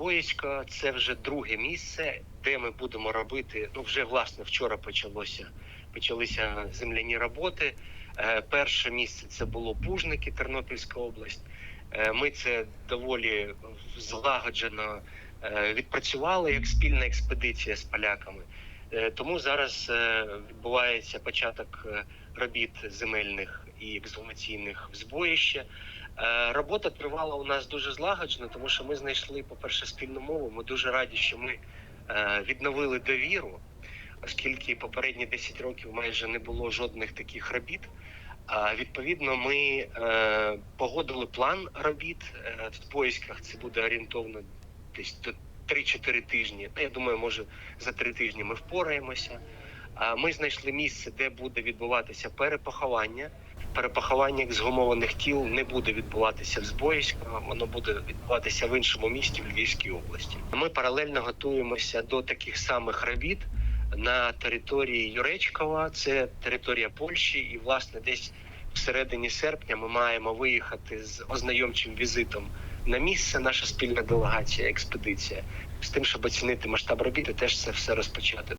Збоїська це вже друге місце, де ми будемо робити. Ну вже власне вчора почалося почалися земляні роботи. Е, Перше місце це було Пужники, Тернопільська область. Е, Ми це доволі злагоджено е, відпрацювали як спільна експедиція з поляками. Е, Тому зараз е, відбувається початок е, робіт земельних і ексгумаційних в збоїще. Робота тривала у нас дуже злагоджено, тому що ми знайшли, по-перше, спільну мову. Ми дуже раді, що ми відновили довіру, оскільки попередні 10 років майже не було жодних таких робіт. А відповідно, ми погодили план робіт в поїздках. Це буде орієнтовно десь до 3-4 тижні. Ну, Я думаю, може за 3 тижні ми впораємося. А ми знайшли місце, де буде відбуватися перепоховання. Перепоховання ексгумованих тіл не буде відбуватися в Збоїську, воно буде відбуватися в іншому місті в Львівській області. Ми паралельно готуємося до таких самих робіт на території Юречкова, це територія Польщі, і власне десь всередині серпня ми маємо виїхати з ознайомчим візитом на місце. Наша спільна делегація, експедиція з тим, щоб оцінити масштаб робіт теж це все розпочати.